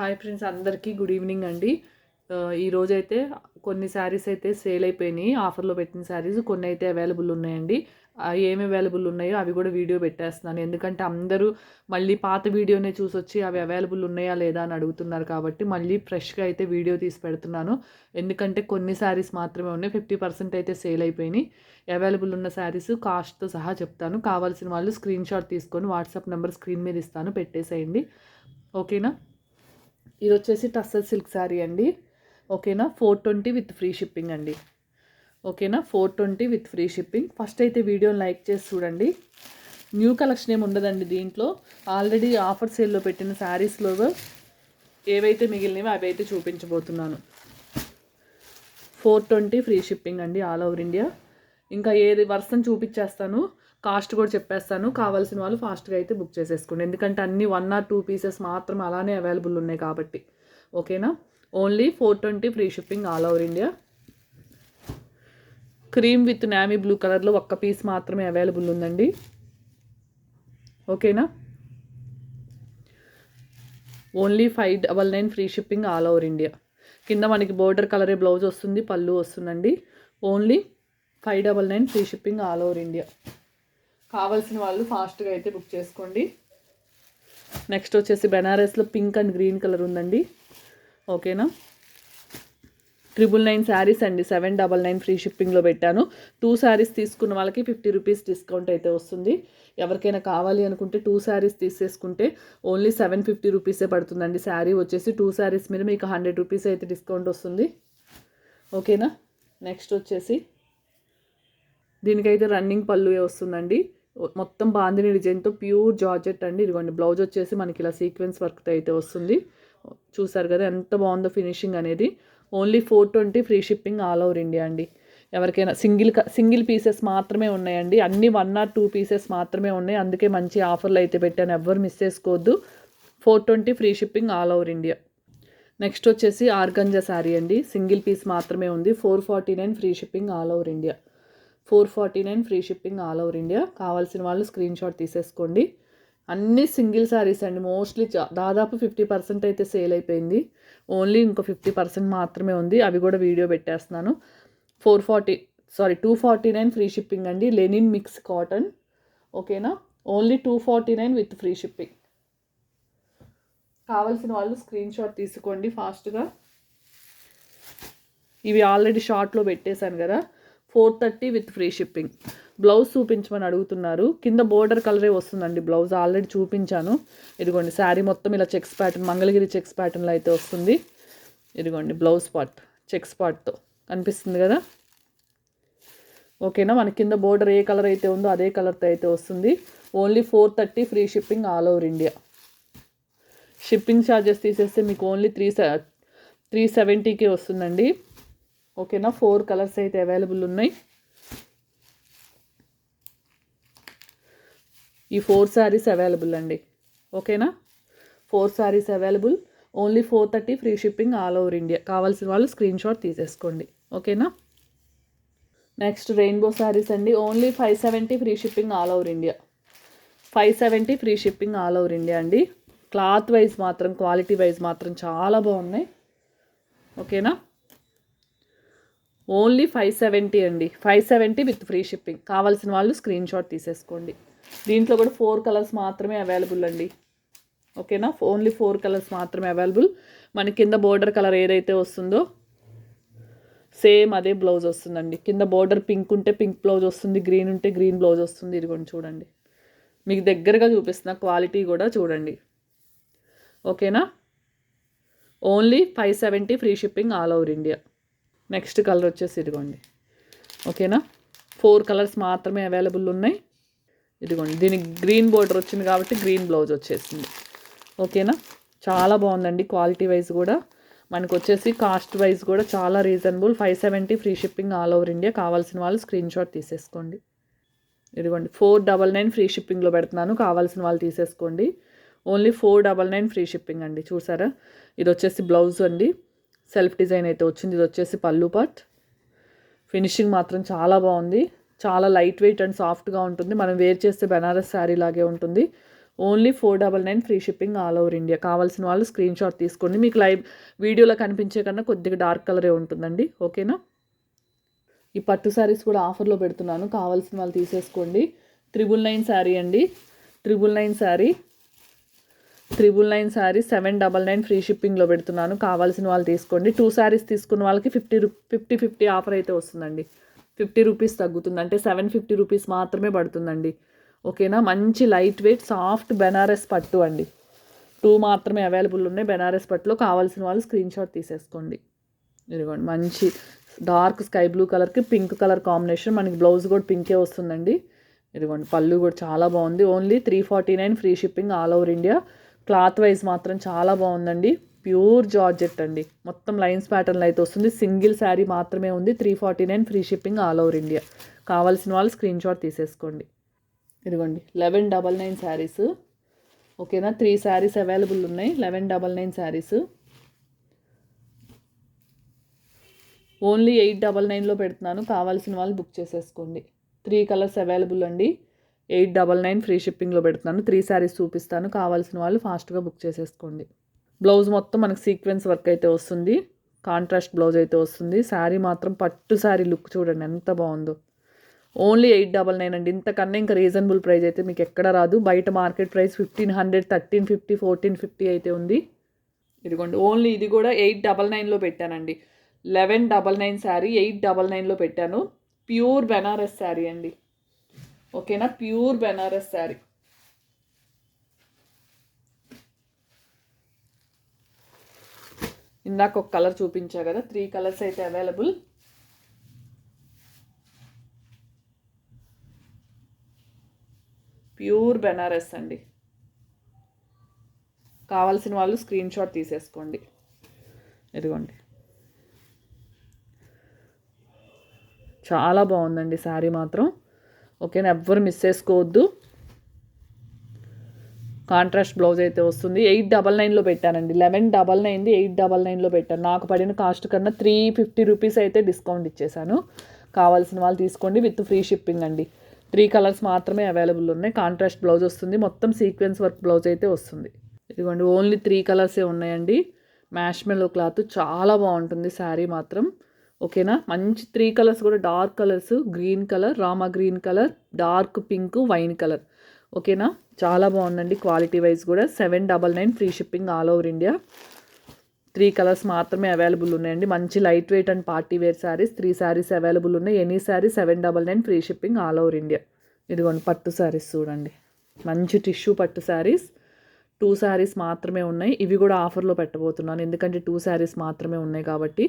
Hi friends అందరికీ good evening అండి. ఈరోజు అయితే కొన్ని శారీస్ అయితే సేల్ అయిపోయినాయి. ఆఫర్లో పెట్టిన శారీస్ కొన్ని అయితే అవైలబుల్ ఉన్నాయండి. ఏమి అవైలబుల్ ఉన్నాయో అవి కూడా వీడియో పెట్టేస్తున్నాను. ఎందుకంటే అందరూ మళ్ళీ పాత వీడియోనే చూసొచ్చి అవి అవైలబుల్ ఉన్నాయా లేదా అని అడుగుతున్నారు కాబట్టి మళ్ళీ ఫ్రెష్గా అయితే వీడియో తీసి పెడుతున్నాను. ఎందుకంటే కొన్ని శారీస్ మాత్రమే ఉన్నాయి. ఫిఫ్టీ పర్సెంట్ అయితే సేల్ అయిపోయినాయి. అవైలబుల్ ఉన్న శారీస్ కాస్ట్తో సహా చెప్తాను. కావాల్సిన వాళ్ళు స్క్రీన్ షాట్ తీసుకొని వాట్సాప్ నెంబర్ స్క్రీన్ మీద ఇస్తాను. పెట్టేసేయండి. ఓకేనా? ఇది వచ్చేసి టస్సల్ సిల్క్ శారీ అండి. ఓకేనా? Four twenty with free shipping అండి. ఓకేనా? Four twenty with free shipping. First అయితే వీడియోని లైక్ చేసి చూడండి. న్యూ కలెక్షన్ ఏమి ఉండదండి దీంట్లో. ఆల్రెడీ ఆఫర్ సేల్లో పెట్టిన శారీస్లో ఏవైతే మిగిలినవో అవి అయితే చూపించబోతున్నాను. ఫోర్ ట్వంటీ ఫ్రీ షిప్పింగ్ అండి ఆల్ ఓవర్ ఇండియా. ఇంకా ఏది వర్షం చూపించేస్తాను. కాస్ట్ కూడా చెప్పేస్తాను. కావాల్సిన వాళ్ళు ఫాస్ట్గా అయితే బుక్ చేసేసుకోండి. ఎందుకంటే అన్ని వన్ ఆర్ టూ పీసెస్ మాత్రం అలానే అవైలబుల్ ఉన్నాయి కాబట్టి. ఓకేనా? Only four twenty free shipping all over India. Cream with navy blue కలర్లో ఒక్క పీస్ మాత్రమే అవైలబుల్ ఉందండి. ఓకేనా? Only five double nine free shipping all over India. కింద మనకి బోర్డర్ కలరే బ్లౌజ్ వస్తుంది పళ్ళు వస్తుందండి. Only five double nine free shipping all over India. కావాల్సిన వాళ్ళు ఫాస్ట్గా అయితే బుక్ చేసుకోండి. నెక్స్ట్ వచ్చేసి బెనారస్లో పింక్ అండ్ గ్రీన్ కలర్ ఉందండి. ఓకేనా? ట్రిపుల్ నైన్ శారీస్ అండి. సెవెన్ డబల్ నైన్ ఫ్రీ షిప్పింగ్లో పెట్టాను. టూ శారీస్ తీసుకున్న వాళ్ళకి ఫిఫ్టీ రూపీస్ డిస్కౌంట్ అయితే వస్తుంది. ఎవరికైనా కావాలి అనుకుంటే టూ శారీస్ తీసేసుకుంటే ఓన్లీ సెవెన్ ఫిఫ్టీ రూపీసే పడుతుందండి శారీ. వచ్చేసి టూ శారీస్ మీద మీకు హండ్రెడ్ రూపీస్ అయితే డిస్కౌంట్ వస్తుంది. ఓకేనా? నెక్స్ట్ వచ్చేసి దీనికైతే రన్నింగ్ పళ్ళు వస్తుందండి? మొత్తం బాందిని డిజైన్తో ప్యూర్ జార్జెట్ అండి. ఇదిగోండి బ్లౌజ్ వచ్చేసి మనకి ఇలా సీక్వెన్స్ వర్క్తో అయితే వస్తుంది. చూసారు కదా ఎంత బాగుందో ఫినిషింగ్ అనేది. Only four twenty free shipping all over India అండి. ఎవరికైనా సింగిల్ సింగిల్ పీసెస్ మాత్రమే ఉన్నాయండి. అన్ని వన్ ఆర్ టూ పీసెస్ మాత్రమే ఉన్నాయి. అందుకే మంచి ఆఫర్లు అయితే పెట్టాను. ఎవ్వరు మిస్ చేసుకోవద్దు. Four twenty free shipping all over India. Next వచ్చేసి ఆర్గంజా శారీ అండి. సింగిల్ పీస్ మాత్రమే ఉంది. Four forty nine free shipping all over India. Four forty nine free shipping all over India. కావాల్సిన వాళ్ళు స్క్రీన్ షాట్ తీసేసుకోండి. అన్ని సింగిల్ శారీస్ అండి. మోస్ట్లీ దాదాపు ఫిఫ్టీ పర్సెంట్ అయితే సేల్ అయిపోయింది. ఓన్లీ ఇంకో ఫిఫ్టీ పర్సెంట్ మాత్రమే ఉంది. అవి కూడా వీడియో పెట్టేస్తున్నాను. Four forty sorry two forty nine free shipping అండి. Linen mix cotton. ఓకేనా? Only two forty nine with free shipping. కావాల్సిన వాళ్ళు స్క్రీన్ షాట్ తీసుకోండి ఫాస్ట్గా. ఇవి ఆల్రెడీ షార్ట్లో పెట్టేశాను కదా. Four thirty with free shipping. Blouse చూపించమని అడుగుతున్నారు. కింద బోర్డర్ కలరే వస్తుందండి బ్లౌజ్. ఆల్రెడీ చూపించాను. ఇదిగోండి శారీ మొత్తం ఇలా చెక్స్ ప్యాటర్న్ మంగళగిరి చెక్స్ ప్యాటర్న్లో అయితే వస్తుంది. ఇదిగోండి బ్లౌజ్ పార్ట్ చెక్స్ పార్ట్తో. కనిపిస్తుంది కదా? ఓకేనా? మన కింద బోర్డర్ ఏ కలర్ అయితే ఉందో అదే కలర్తో అయితే వస్తుంది. Only four thirty free shipping all over India. Shipping charges తీసేస్తే మీకు ఓన్లీ త్రీ త్రీ సెవెంటీకే వస్తుందండి. ఓకేనా? ఫోర్ కలర్స్ అయితే అవైలబుల్ ఉన్నాయి. ఈ ఫోర్ శారీస్ అవైలబుల్ అండి. ఓకేనా? Four saris available. Only four thirty free shipping all over India. కావాల్సిన వాళ్ళు స్క్రీన్ షాట్ తీసేసుకోండి. ఓకేనా? నెక్స్ట్ రెయిన్బో శారీస్ అండి. Only five seventy free shipping all over India. Five seventy free shipping all over India అండి. Cloth wise మాత్రం quality wise మాత్రం చాలా బాగున్నాయి. ఓకేనా? ఓన్లీ ఫైవ్ సెవెంటీ అండి. Five seventy with free shipping. కావాల్సిన వాళ్ళు స్క్రీన్ షాట్ తీసేసుకోండి. దీంట్లో కూడా ఫోర్ కలర్స్ మాత్రమే అవైలబుల్ అండి. ఓకేనా? ఓన్లీ ఫోర్ కలర్స్ మాత్రమే అవైలబుల్. మన కింద బోర్డర్ కలర్ ఏదైతే వస్తుందో సేమ్ అదే బ్లౌజ్ వస్తుందండి. కింద బోర్డర్ పింక్ ఉంటే పింక్ బ్లౌజ్ వస్తుంది గ్రీన్ ఉంటే గ్రీన్ బ్లౌజ్ వస్తుంది. ఇదిగోండి చూడండి. మీకు దగ్గరగా చూపిస్తున్న క్వాలిటీ కూడా చూడండి. ఓకేనా? Only five seventy free shipping all over India. Next colour వచ్చేసి ఇదిగోండి. ఓకేనా? ఫోర్ కలర్స్ మాత్రమే అవైలబుల్ ఉన్నాయి. ఇదిగోండి దీనికి గ్రీన్ బోర్డర్ వచ్చింది కాబట్టి గ్రీన్ బ్లౌజ్ వచ్చేసింది. ఓకేనా? చాలా బాగుందండి క్వాలిటీ వైజ్ కూడా. మనకు వచ్చేసి కాస్ట్ వైజ్ కూడా చాలా reasonable. Five seventy free shipping all over India. కావాల్సిన వాళ్ళు స్క్రీన్ షాట్ తీసేసుకోండి. ఇదిగోండి ఫోర్ డబల్ నైన్ ఫ్రీ షిప్పింగ్లో పెడుతున్నాను. కావాల్సిన వాళ్ళు తీసేసుకోండి. Only four double nine free shipping అండి. చూసారా? ఇది వచ్చేసి బ్లౌజ్ అండి. సెల్ఫ్ డిజైన్ అయితే వచ్చింది. ఇది వచ్చేసి పళ్ళు పార్ట్. ఫినిషింగ్ మాత్రం చాలా బాగుంది. చాలా లైట్ వెయిట్ అండ్ సాఫ్ట్గా ఉంటుంది. మనం వేర్ చేస్తే బెనారస్ శారీ లాగే ఉంటుంది. Only four double nine free shipping all over India. కావాల్సిన వాళ్ళు స్క్రీన్ షాట్ తీసుకోండి. మీకు లైవ్ వీడియోలో కనిపించే కన్నా కొద్దిగా డార్క్ కలరే ఉంటుందండి. ఓకేనా? ఈ పట్టు శారీస్ కూడా ఆఫర్లో పెడుతున్నాను. కావాల్సిన వాళ్ళు తీసేసుకోండి. త్రిబుల్ నైన్ శారీ అండి. Triple nine sari. Triple nine saris seven double nine free షిప్పింగ్లో పెడుతున్నాను. కావాల్సిన వాళ్ళు తీసుకోండి. టూ శారీస్ తీసుకున్న వాళ్ళకి ఫిఫ్టీ రూ ఫిఫ్టీ ఫిఫ్టీ ఆఫర్ అయితే వస్తుందండి. ఫిఫ్టీ రూపీస్ తగ్గుతుంది. అంటే సెవెన్ ఫిఫ్టీ రూపీస్ మాత్రమే పడుతుందండి. ఓకేనా? మంచి లైట్ వెయిట్ సాఫ్ట్ బెనారస్ పట్టు అండి. టూ మాత్రమే అవైలబుల్ ఉన్నాయి. బెనారస్ పట్టులో కావాల్సిన వాళ్ళు స్క్రీన్ షాట్ తీసేసుకోండి. ఇదిగోండి. మంచి డార్క్ స్కై బ్లూ కలర్కి పింక్ కలర్ కాంబినేషన్. మనకి బ్లౌజ్ కూడా పింకే వస్తుందండి. ఇదిగోండి. పళ్ళు కూడా చాలా బాగుంది. Only three forty nine free shipping all over India. Cloth wise మాత్రం చాలా బాగుందండి. ప్యూర్ జార్జెట్ అండి. మొత్తం లైన్స్ ప్యాటర్న్లో అయితే వస్తుంది. సింగిల్ శారీ మాత్రమే ఉంది. Three forty nine free shipping all over India. కావాల్సిన వాళ్ళు స్క్రీన్ షాట్ తీసేసుకోండి. ఇదిగోండి. Eleven double nine saris. ఓకేనా? త్రీ శారీస్ అవైలబుల్ ఉన్నాయి. Eleven double nine saris. Only eight double నైన్లో పెడుతున్నాను. కావాల్సిన వాళ్ళు బుక్ చేసేసుకోండి. త్రీ కలర్స్ అవైలబుల్ అండి. ఎయిట్ డబల్ నైన్ ఫ్రీ షిప్పింగ్లో పెడుతున్నాను. త్రీ శారీస్ చూపిస్తాను. కావాల్సిన వాళ్ళు ఫాస్ట్గా బుక్ చేసేసుకోండి. బ్లౌజ్ మొత్తం మనకు సీక్వెన్స్ వర్క్ అయితే వస్తుంది. కాంట్రాస్ట్ బ్లౌజ్ అయితే వస్తుంది. శారీ మాత్రం పట్టు శారీ లుక్ చూడండి ఎంత బాగుందో. ఓన్లీ ఎయిట్ డబల్ నైన్ అండి. ఇంతకన్నా ఇంకా రీజనబుల్ ప్రైస్ అయితే మీకు ఎక్కడ రాదు. బయట market price fifteen hundred thirteen fifty fourteen fifty అయితే ఉంది. ఇదిగోండి ఓన్లీ ఇది కూడా ఎయిట్ డబల్ నైన్లో పెట్టానండి. Eleven double nine sari eight double నైన్లో పెట్టాను. ప్యూర్ బెనారస్ శారీ అండి. ఓకేనా? ప్యూర్ బెనారస్ శారీ. ఇందాక ఒక కలర్ చూపించా కదా త్రీ కలర్స్ అయితే అవైలబుల్. ప్యూర్ బెనారస్ అండి. కావాల్సిన వాళ్ళు స్క్రీన్ షాట్ తీసేసుకోండి. ఇదిగోండి. చాలా బాగుందండి శారీ మాత్రం. ఓకేనా? ఎవ్వరు మిస్ చేసుకోవద్దు. కాంట్రాస్ట్ బ్లౌజ్ అయితే వస్తుంది. ఎయిట్ డబల్ నైన్లో పెట్టానండి. లెవెన్ డబల్ నైన్ది ఎయిట్ డబల్ నైన్లో పెట్టాను. నాకు పడిన కాస్ట్ కన్నా త్రీ ఫిఫ్టీ రూపీస్ అయితే డిస్కౌంట్ ఇచ్చేసాను. కావాల్సిన వాళ్ళు తీసుకోండి. విత్ ఫ్రీ షిప్పింగ్ అండి. త్రీ కలర్స్ మాత్రమే అవైలబుల్ ఉన్నాయి. కాంట్రాస్ట్ బ్లౌజ్ వస్తుంది. మొత్తం సీక్వెన్స్ వర్క్ బ్లౌజ్ అయితే వస్తుంది. ఇదిగోండి ఓన్లీ త్రీ కలర్సే ఉన్నాయండి. మ్యాష్మెలో క్లాత్ చాలా బాగుంటుంది. శారీ మాత్రం. ఓకేనా? మంచి త్రీ కలర్స్ కూడా dark colours green colour Rama green colour dark pink wine colour. ఓకేనా? చాలా బాగుందండి క్వాలిటీ వైజ్ కూడా. Seven double nine free shipping all over India. Three colours మాత్రమే అవైలబుల్ ఉన్నాయండి. మంచి light weight and party wear saris three saris available ఉన్నాయి. Any sari seven double nine free shipping all over India. ఇదిగోండి పట్టు శారీస్ చూడండి. మంచి tissue పట్టు saris. Two saris మాత్రమే ఉన్నాయి. ఇవి కూడా ఆఫర్లో పెట్టబోతున్నాను. ఎందుకంటే టూ శారీస్ మాత్రమే ఉన్నాయి కాబట్టి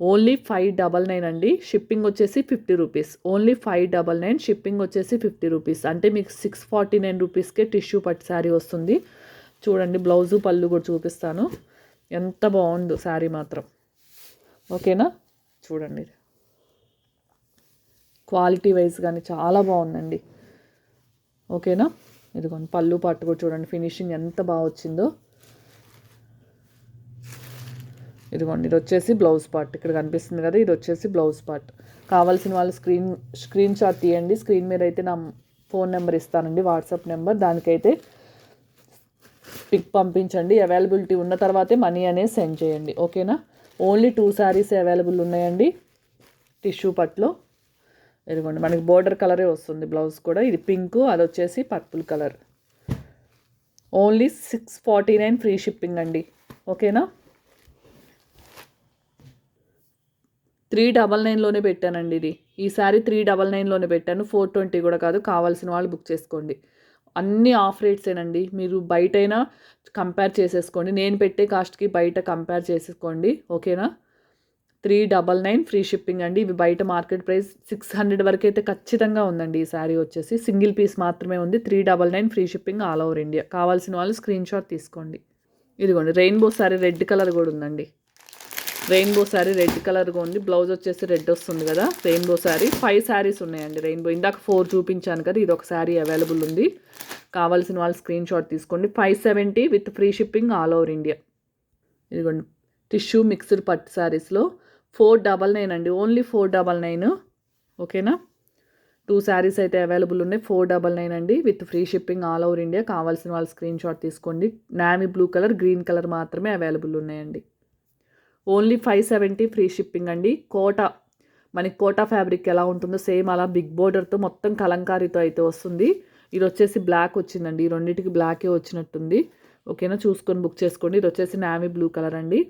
ఓన్లీ ఫైవ్ డబల్ నైన్ అండి. షిప్పింగ్ వచ్చేసి fifty rupees. Only five double nine shipping వచ్చేసి ఫిఫ్టీ రూపీస్. అంటే మీకు సిక్స్ ఫార్టీ నైన్ రూపీస్కే టిష్యూ పట్టు శారీ వస్తుంది. చూడండి బ్లౌజు పళ్ళు కూడా చూపిస్తాను. ఎంత బాగుందో శారీ మాత్రం. ఓకేనా? చూడండి క్వాలిటీ వైజ్ కానీ చాలా బాగుందండి. ఓకేనా? ఇదిగోండి పళ్ళు పట్టు కూడా చూడండి. ఫినిషింగ్ ఎంత బాగా వచ్చిందో. ఇదిగోండి ఇది వచ్చేసి బ్లౌజ్ పార్ట్. ఇక్కడ కనిపిస్తుంది కదా ఇది వచ్చేసి బ్లౌజ్ పార్ట్. కావాల్సిన వాళ్ళు స్క్రీన్ స్క్రీన్ షాట్ తీయండి. స్క్రీన్ మీద అయితే నా ఫోన్ నెంబర్ ఇస్తానండి వాట్సాప్ నెంబర్. దానికైతే పిక్ పంపించండి. అవైలబిలిటీ ఉన్న తర్వాతే మనీ అనేది సెండ్ చేయండి. ఓకేనా? ఓన్లీ టూ శారీస్ అవైలబుల్ ఉన్నాయండి టిష్యూ పట్లో ఇదిగోండి మనకి బోర్డర్ కలరే వస్తుంది బ్లౌజ్ కూడా. ఇది పింక్ అది వచ్చేసి purple colour. Only six forty nine free shipping అండి. ఓకేనా? త్రీ డబల్ నైన్లోనే పెట్టానండి ఇది. ఈసారి త్రీ డబల్ నైన్లోనే పెట్టాను. ఫోర్ ట్వంటీ కూడా కాదు కావాల్సిన వాళ్ళు బుక్ చేసుకోండి. అన్ని ఆఫ్ రేట్సేనండి. మీరు బయటైనా కంపేర్ చేసేసుకోండి. నేను పెట్టే కాస్ట్కి బయట కంపేర్ చేసేసుకోండి. ఓకేనా? Three double nine free shipping అండి. ఇవి బయట మార్కెట్ ప్రైస్ సిక్స్ హండ్రెడ్ వరకు అయితే ఖచ్చితంగా ఉందండి ఈ శారీ వచ్చేసి. సింగిల్ పీస్ మాత్రమే ఉంది. Three double nine free shipping all over India. కావాల్సిన వాళ్ళు స్క్రీన్ షాట్ తీసుకోండి. ఇదిగోండి రెయిన్బో శారీ రెడ్ కలర్ కూడా ఉందండి. రెయిన్బో శారీ రెడ్ కలర్గా ఉంది. బ్లౌజ్ వచ్చేసి రెడ్ వస్తుంది కదా. రెయిన్బో శారీ. ఫైవ్ శారీస్ ఉన్నాయండి రెయిన్బో. ఇందాక ఫోర్ చూపించాను కదా ఇది ఒక శారీ అవైలబుల్ ఉంది. కావాల్సిన వాళ్ళు స్క్రీన్ షాట్ తీసుకోండి. Five seventy with free shipping all over India. ఇదిగోండి. టిష్యూ మిక్స్డ్ పట్టు శారీస్లో ఫోర్ డబల్ నైన్ అండి. Only four double nine. ఓకేనా? టూ శారీస్ అయితే అవైలబుల్ ఉన్నాయి. ఫోర్ డబల్ నైన్ అండి with free shipping all over India. కావాల్సిన వాళ్ళు స్క్రీన్ షాట్ తీసుకోండి. Navy blue colour green colour మాత్రమే అవైలబుల్ ఉన్నాయండి. Only five seventy free shipping అండి. కోట మనకి కోటా ఫ్యాబ్రిక్ ఎలా ఉంటుందో సేమ్ అలా బిగ్ బోర్డర్తో మొత్తం కలంకారీతో అయితే వస్తుంది. ఇది వచ్చేసి బ్లాక్ వచ్చిందండి. ఈ రెండింటికి బ్లాకే వచ్చినట్టుంది. ఓకేనా? చూసుకొని బుక్ చేసుకోండి. ఇది వచ్చేసి నావీ బ్లూ కలర్ అండి.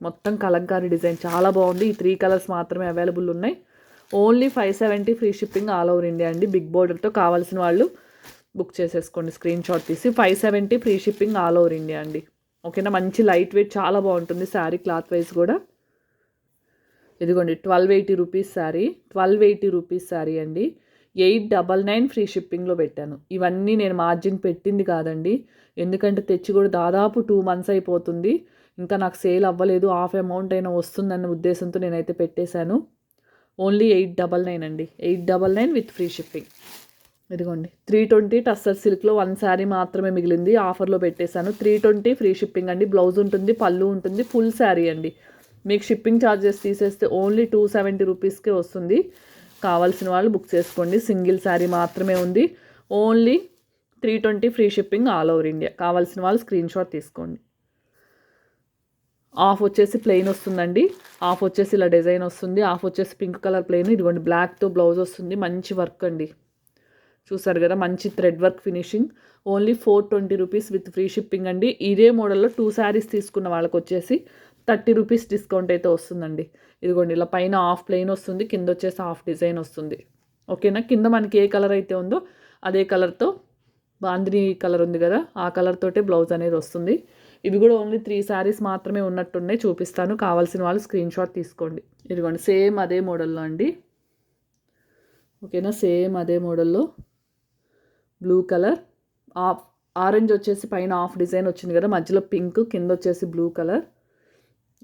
మొత్తం కలంకారీ డిజైన్ చాలా బాగుంది. ఈ త్రీ కలర్స్ మాత్రమే అవైలబుల్ ఉన్నాయి. Only five seventy free shipping all over India అండి. బిగ్ బోర్డర్తో కావాల్సిన వాళ్ళు బుక్ చేసేసుకోండి. స్క్రీన్ షాట్ తీసి five seventy free shipping all over India అండి. ఓకేనా? మంచి లైట్ వెయిట్ చాలా బాగుంటుంది శారీ క్లాత్ వైజ్ కూడా. ఇదిగోండి twelve eighty rupees sari twelve eighty rupees sari అండి. ఎయిట్ డబల్ నైన్ ఫ్రీ షిప్పింగ్లో పెట్టాను. ఇవన్నీ నేను మార్జిన్ పెట్టింది కాదండి. ఎందుకంటే తెచ్చి కూడా దాదాపు టూ మంత్స్ అయిపోతుంది. ఇంకా నాకు సేల్ అవ్వలేదు హాఫ్ అమౌంట్ అయినా వస్తుందన్న ఉద్దేశంతో నేనైతే పెట్టేశాను. ఓన్లీ ఎయిట్ డబల్ నైన్ అండి. Eight double nine with free shipping ఇదిగోండి. త్రీ ట్వంటీ టస్సర్ సిల్క్లో వన్ శారీ మాత్రమే మిగిలింది. ఆఫర్లో పెట్టేశాను. త్రీ ట్వంటీ ఫ్రీ షిప్పింగ్ అండి. బ్లౌజ్ ఉంటుంది పళ్ళు ఉంటుంది ఫుల్ శారీ అండి. మీకు షిప్పింగ్ ఛార్జెస్ తీసేస్తే ఓన్లీ టూ సెవెంటీ రూపీస్కే వస్తుంది. కావాల్సిన వాళ్ళు బుక్ చేసుకోండి. సింగిల్ శారీ మాత్రమే ఉంది. Only three twenty free shipping all over India. కావాల్సిన వాళ్ళు స్క్రీన్ షాట్ తీసుకోండి. ఆఫ్ వచ్చేసి ప్లెయిన్ వస్తుందండి. ఆఫ్ వచ్చేసి ఇలా డిజైన్ వస్తుంది. ఆఫ్ వచ్చేసి పింక్ కలర్ ప్లెయిన్. ఇదిగోండి బ్లాక్తో బ్లౌజ్ వస్తుంది. మంచి వర్క్ అండి. చూసారు కదా మంచి thread work finishing only four twenty rupees with free shipping అండి. ఇదే మోడల్లో టూ శారీస్ తీసుకున్న వాళ్ళకి వచ్చేసి థర్టీ రూపీస్ డిస్కౌంట్ అయితే వస్తుందండి. ఇదిగోండి ఇలా పైన హాఫ్ ప్లెయిన్ వస్తుంది కింద వచ్చేసి హాఫ్ డిజైన్ వస్తుంది. ఓకేనా కింద మనకి ఏ కలర్ అయితే ఉందో అదే కలర్తో బాంధిని కలర్ ఉంది కదా ఆ కలర్ తోటే బ్లౌజ్ అనేది వస్తుంది. ఇవి కూడా ఓన్లీ త్రీ శారీస్ మాత్రమే ఉన్నట్టున్నాయి చూపిస్తాను. కావాల్సిన వాళ్ళు స్క్రీన్ షాట్ తీసుకోండి. ఇదిగోండి సేమ్ అదే మోడల్లో అండి. ఓకేనా సేమ్ అదే మోడల్లో బ్లూ కలర్ ఆఫ్ ఆరెంజ్ వచ్చేసి పైన ఆఫ్ డిజైన్ వచ్చింది కదా మధ్యలో పింక్ కింద వచ్చేసి బ్లూ కలర్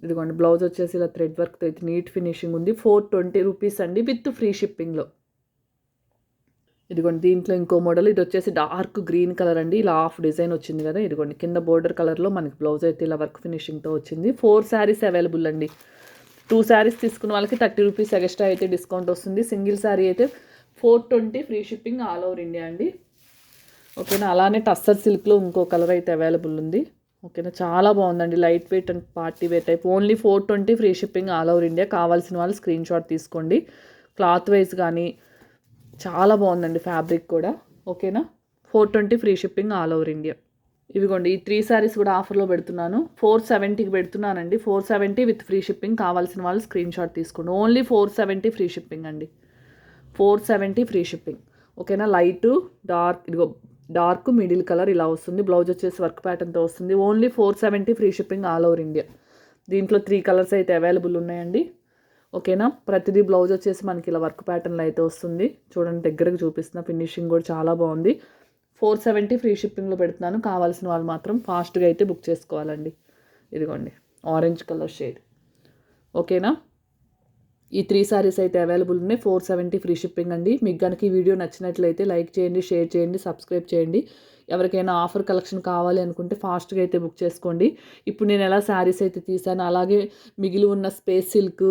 ఇదిగోండి బ్లౌజ్ వచ్చేసి ఇలా థ్రెడ్ వర్క్తో అయితే నీట్ ఫినిషింగ్ ఉంది. ఫోర్ ట్వంటీ రూపీస్ అండి విత్ ఫ్రీ షిప్పింగ్లో ఇదిగోండి దీంట్లో ఇంకో మోడల్ ఇది వచ్చేసి డార్క్ గ్రీన్ కలర్ అండి. ఇలా హాఫ్ డిజైన్ వచ్చింది కదా ఇదిగోండి కింద బోర్డర్ కలర్లో మనకి బ్లౌజ్ అయితే ఇలా వర్క్ ఫినిషింగ్తో వచ్చింది. ఫోర్ శారీస్ అవైలబుల్ అండి. టూ శారీస్ తీసుకున్న వాళ్ళకి థర్టీ రూపీస్ ఎక్స్ట్రా అయితే డిస్కౌంట్ వస్తుంది. సింగిల్ శారీ అయితే four twenty free shipping all over India అండి. ఓకేనా? అలానే టస్సర్ సిల్క్లో ఇంకో కలర్ అయితే అవైలబుల్ ఉంది. ఓకేనా? చాలా బాగుందండి. Light weight and party wear type. Only four twenty free shipping all over India. కావాల్సిన వాళ్ళు స్క్రీన్ షాట్ తీసుకోండి. క్లాత్ వైజ్ కానీ చాలా బాగుందండి ఫ్యాబ్రిక్ కూడా. ఓకేనా? Four twenty free shipping all over India. ఇవిగోండి ఈ త్రీ శారీస్ కూడా ఆఫర్లో పెడుతున్నాను. ఫోర్ సెవెంటీకి పెడుతున్నానండి. Four seventy with free shipping. కావాల్సిన వాళ్ళు స్క్రీన్ షాట్ తీసుకోండి. Only four seventy free shipping అండి. Four seventy free shipping. ఓకేనా? లైట్ డార్క్ ఇదిగో డార్క్ మిడిల్ కలర్ ఇలా వస్తుంది. బ్లౌజ్ వచ్చేసి వర్క్ ప్యాటర్న్తో వస్తుంది. Only four seventy free shipping all over India. దీంట్లో త్రీ కలర్స్ అయితే అవైలబుల్ ఉన్నాయండి. ఓకేనా? ప్రతిదీ బ్లౌజ్ వచ్చేసి మనకి ఇలా వర్క్ ప్యాటర్న్లో అయితే వస్తుంది. చూడండి దగ్గరకు చూపిస్తున్న ఫినిషింగ్ కూడా చాలా బాగుంది. ఫోర్ సెవెంటీ ఫ్రీ షిప్పింగ్లో పెడుతున్నాను. కావాల్సిన వాళ్ళు మాత్రం ఫాస్ట్గా అయితే బుక్ చేసుకోవాలండి. ఇదిగోండి ఆరెంజ్ కలర్ షేడ్. ఓకేనా? ఈ త్రీ సారీస్ అయితే అవైలబుల్ ఉన్నాయి. ఫోర్ సెవెంటీ ఫ్రీ షిప్పింగ్ అండి. మీకు కనుక ఈ వీడియో నచ్చినట్లయితే లైక్ చేయండి షేర్ చేయండి సబ్స్క్రైబ్ చేయండి. ఎవరికైనా ఆఫర్ కలెక్షన్ కావాలి అనుకుంటే ఫాస్ట్గా అయితే బుక్ చేసుకోండి. ఇప్పుడు నేను ఎలా శారీస్ అయితే తీసాను అలాగే మిగిలి ఉన్న స్పేస్ సిల్క్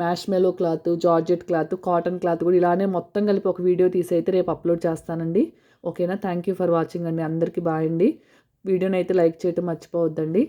మ్యాష్ melo cloth georgette cloth cotton cloth కూడా ఇలానే మొత్తం కలిపి ఒక వీడియో తీసి అయితే రేపు అప్లోడ్ చేస్తానండి. ఓకేనా థ్యాంక్ యూ ఫర్ వాచింగ్ అండి. అందరికీ బాయ్ అండి. వీడియోని అయితే లైక్ చేయటం మర్చిపోవద్దండి.